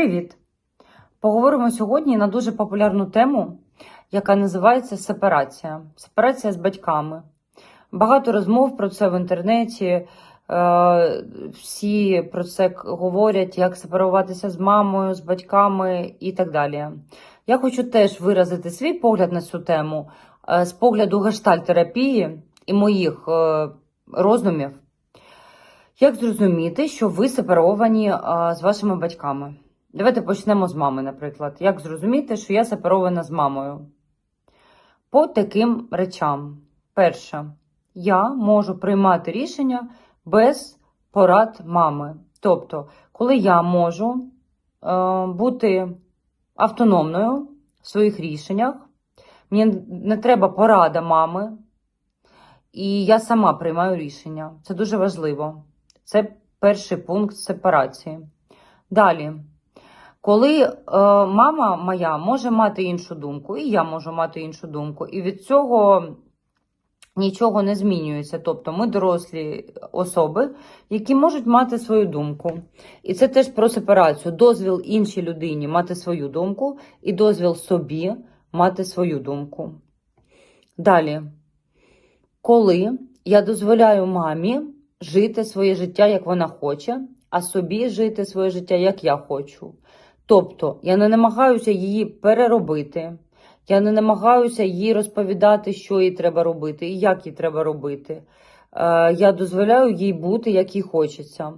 Привіт! Поговоримо сьогодні на дуже популярну тему, яка називається сепарація. Сепарація з батьками. Багато розмов про це в інтернеті. е, Всі про це говорять, як сепаруватися з мамою, з батьками і так далі. Я хочу теж виразити свій погляд на цю тему е, з погляду гештальтерапії і моїх е, роздумів. Як зрозуміти, що ви сепаровані з вашими батьками? Давайте почнемо з мами, наприклад. Як зрозуміти, що я сепарована з мамою? По таким речам. Перше, я можу приймати рішення без порад мами. Тобто, коли я можу е, бути автономною в своїх рішеннях, мені не треба порада мами, і я сама приймаю рішення. Це дуже важливо. Це перший пункт сепарації. Далі, коли е, мама моя може мати іншу думку, і я можу мати іншу думку, і від цього нічого не змінюється. Тобто ми дорослі особи, які можуть мати свою думку. І це теж про сепарацію. Дозвіл іншій людині мати свою думку, і дозвіл собі мати свою думку. Далі, коли я дозволяю мамі жити своє життя, як вона хоче, а собі жити своє життя, як я хочу. Тобто я не намагаюся її переробити, я не намагаюся їй розповідати, що їй треба робити і як їй треба робити. Е, Я дозволяю їй бути, як їй хочеться.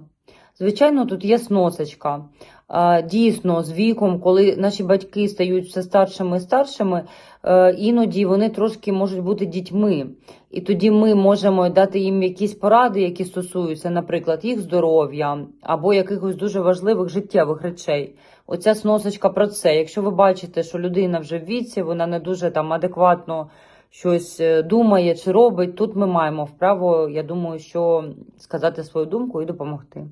Звичайно, тут є сносочка. Е, Дійсно, з віком, коли наші батьки стають все старшими і старшими, е, іноді вони трошки можуть бути дітьми. І тоді ми можемо дати їм якісь поради, які стосуються, наприклад, їх здоров'я або якихось дуже важливих життєвих речей. Оця сносочка про це. Якщо ви бачите, що людина вже в віці, вона не дуже там адекватно щось е, думає чи робить, тут ми маємо вправо, я думаю, що сказати свою думку і допомогти.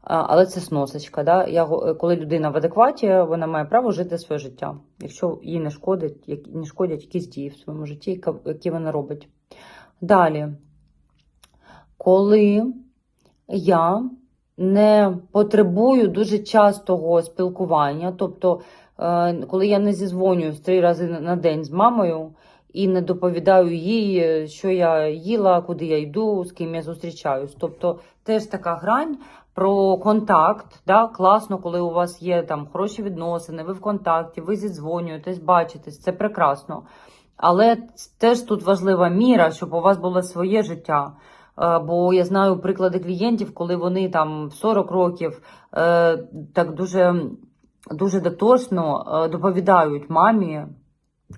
Але це сносочка. Да? Я, коли людина в адекваті, вона має право жити своє життя, якщо їй не шкодить, не шкодять якісь дії в своєму житті, які вона робить. Далі, коли я не потребую дуже частого спілкування, тобто, е, коли я не зізвонююсь три рази на- день з мамою і не доповідаю їй, е, що я їла, куди я йду, з ким я зустрічаюсь. Тобто, теж така грань про контакт. Да? Класно, коли у вас є там хороші відносини, ви в контакті, ви зідзвонюєтесь, бачитесь, це прекрасно. Але теж тут важлива міра, щоб у вас було своє життя. Бо я знаю приклади клієнтів, коли вони там в 40 років е, так дуже, дуже дотошно е, доповідають мамі,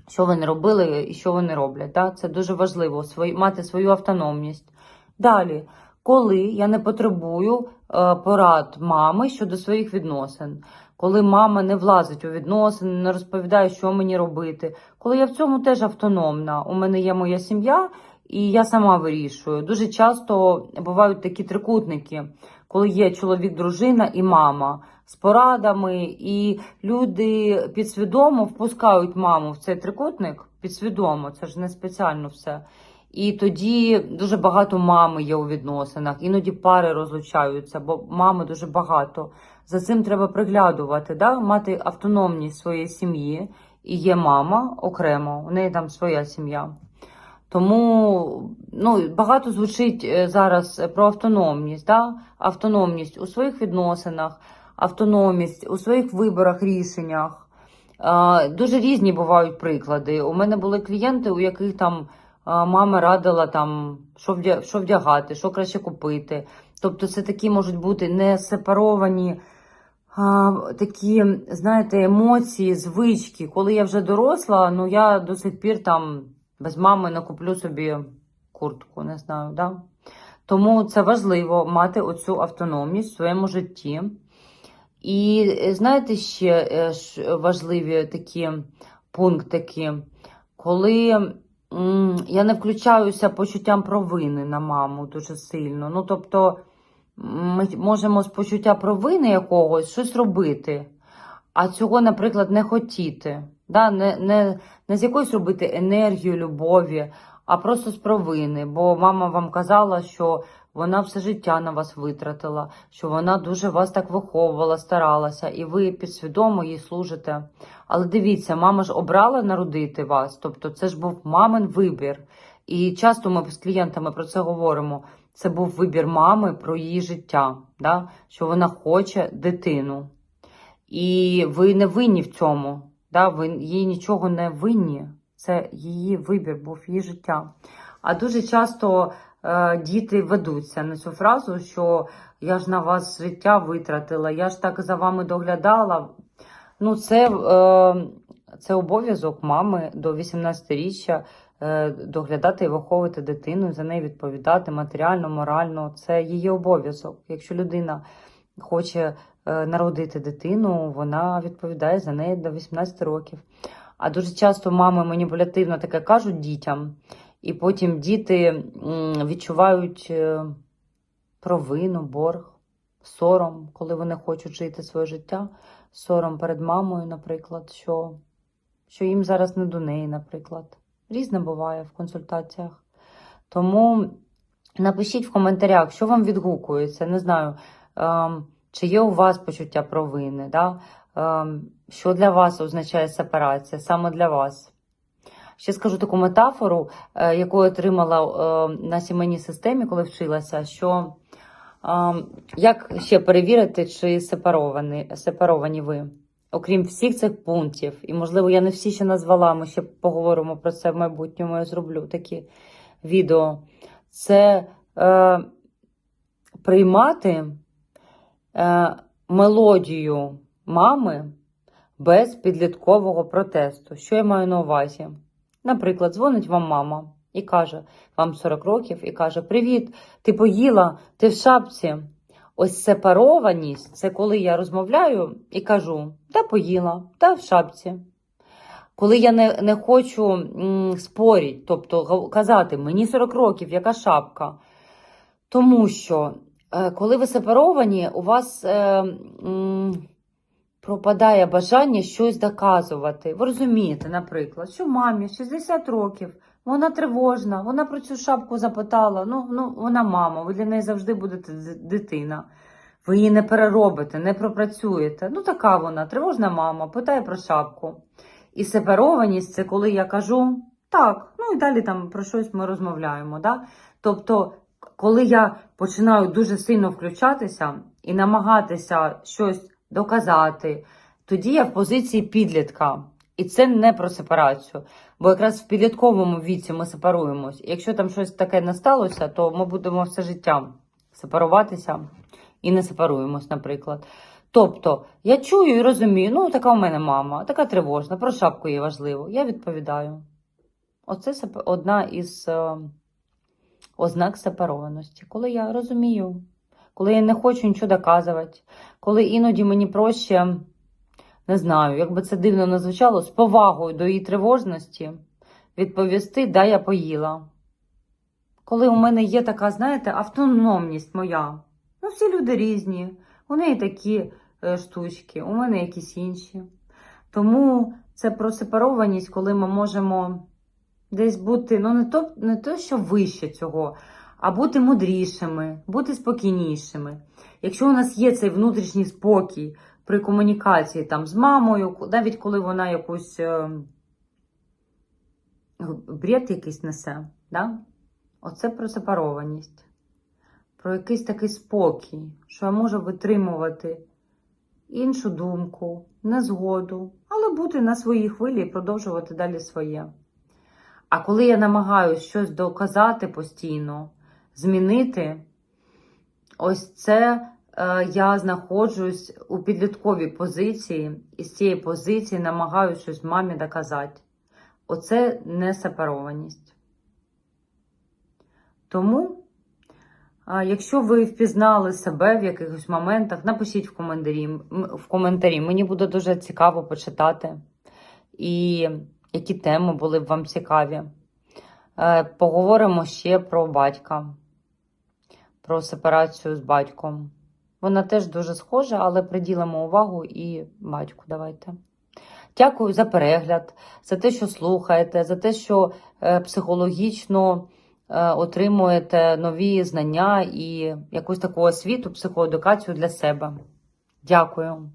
що вони робили і що вони роблять. Да? Це дуже важливо мати свою автономність. Далі, коли я не потребую е, порад мами щодо своїх відносин, коли мама не влазить у відносини, не розповідає, що мені робити, коли я в цьому теж автономна, у мене є моя сім'я, і я сама вирішую. Дуже часто бувають такі трикутники, коли є чоловік, дружина і мама з порадами, і люди підсвідомо впускають маму в цей трикутник. Підсвідомо, це ж не спеціально все. І тоді дуже багато мами є у відносинах, іноді пари розлучаються, бо мами дуже багато. За цим треба приглядувати, да? мати автономність своєї сім'ї. І є мама окремо, у неї там своя сім'я. Тому ну, багато звучить е, зараз про автономність, да? автономність у своїх відносинах, автономність у своїх виборах, рішеннях. Дуже різні бувають приклади. У мене були клієнти, у яких там мама радила, там, що, вдягати, що краще купити. Тобто це такі можуть бути не сепаровані такі, знаєте, емоції, звички. Коли я вже доросла, ну я до сих пір там без мами не куплю собі куртку, не знаю, да? Тому це важливо мати оцю автономність в своєму житті. І е, знаєте, ще е, важливі такі пунктики, коли я не включаюся почуттям провини на маму дуже сильно. Ну, тобто, ми можемо з почуття провини якогось щось робити, а цього, наприклад, не хотіти. Да? Не, не, не з якоюсь робити енергію, любові, а просто з провини. Бо мама вам казала, що вона все життя на вас витратила, що вона дуже вас так виховувала, старалася, і ви підсвідомо їй служите. Але дивіться, мама ж обрала народити вас, тобто це ж був мамин вибір. І часто ми з клієнтами про це говоримо. Це був вибір мами про її життя, да? що вона хоче дитину. І ви не винні в цьому. Да? Ви їй нічого не винні. Це її вибір, був її життя. А дуже часто е, діти ведуться на цю фразу, що я ж на вас життя витратила, я ж так за вами доглядала. Ну, це, е, це обов'язок мами до 18-річчя е, доглядати і виховувати дитину, за неї відповідати матеріально, морально. Це її обов'язок. Якщо людина хоче народити дитину, вона відповідає за неї до 18 років. А дуже часто мами маніпулятивно таке кажуть дітям, і потім діти відчувають е, провину, борг, сором, коли вони хочуть жити своє життя, сором перед мамою, наприклад, що, що їм зараз не до неї, наприклад. Різне буває в консультаціях. Тому напишіть в коментарях, що вам відгукується. Не знаю, ем, чи є у вас почуття провини, да? ем, що для вас означає сепарація, саме для вас. Ще скажу таку метафору, е, яку я отримала е, на сімейній системі, коли вчилася, що е, як ще перевірити, чи сепаровані, сепаровані ви. Окрім всіх цих пунктів, і, можливо, я не всі ще назвала, ми ще поговоримо про це в майбутньому, я зроблю такі відео. Це е, приймати мелодію мами без підліткового протесту. Що я маю на увазі? Наприклад, дзвонить вам мама і каже, вам 40 років, і каже: Привіт, ти поїла, ти в шапці. Ось сепарованість це коли я розмовляю і кажу, та поїла, та в шапці. Коли я не, не хочу м, спорити, тобто казати, мені 40 років, яка шапка. Тому що, е, коли ви сепаровані, у вас е, м, пропадає бажання щось доказувати. Ви розумієте, наприклад, що мамі 60 років, вона тривожна, вона про цю шапку запитала. Ну, ну вона мама, ви для неї завжди будете дитина. Ви її не переробите, не пропрацюєте. Ну, така вона, тривожна мама, питає про шапку. І сепарованість це коли я кажу так, ну і далі там про щось ми розмовляємо. Да? Тобто, коли я починаю дуже сильно включатися і намагатися щось доказати, тоді я в позиції підлітка. І це не про сепарацію. Бо якраз в підлітковому віці ми сепаруємось. Якщо там щось таке не сталося, то ми будемо все життя сепаруватися і не сепаруємось, наприклад. Тобто, я чую і розумію, ну така у мене мама, така тривожна, про шапку їй важливо. Я відповідаю. Оце одна із е, ознак сепарованості. Коли я розумію, коли я не хочу нічого доказувати, коли іноді мені проще, не знаю, як би це дивно не звучало, з повагою до її тривожності відповісти, да, я поїла. Коли у мене є така, знаєте, автономність моя. Ну, всі люди різні. У неї такі е, штучки, у мене якісь інші. Тому це про сепарованість, коли ми можемо десь бути, ну не то, не то, що вище цього, а бути мудрішими, бути спокійнішими. Якщо у нас є цей внутрішній спокій при комунікації там з мамою, навіть коли вона якусь е, бред якийсь несе, да? оце про сепарованість, про якийсь такий спокій, що я можу витримувати іншу думку, незгоду, але бути на своїй хвилі і продовжувати далі своє. А коли я намагаюся щось доказати постійно, змінити, ось це е, я знаходжусь у підлітковій позиції, і з цієї позиції намагаюся щось мамі доказати. Оце не сепарованість. Тому, якщо ви впізнали себе в якихось моментах, напишіть в коментарі. В коментарі. Мені буде дуже цікаво почитати. І які теми були б вам цікаві. Е, Поговоримо ще про батька, про сепарацію з батьком. Вона теж дуже схожа, але приділимо увагу і батьку. Давайте. Дякую за перегляд, за те, що слухаєте, за те, що е, психологічно е, отримуєте нові знання і якусь таку освіту, психоедукацію для себе. Дякую.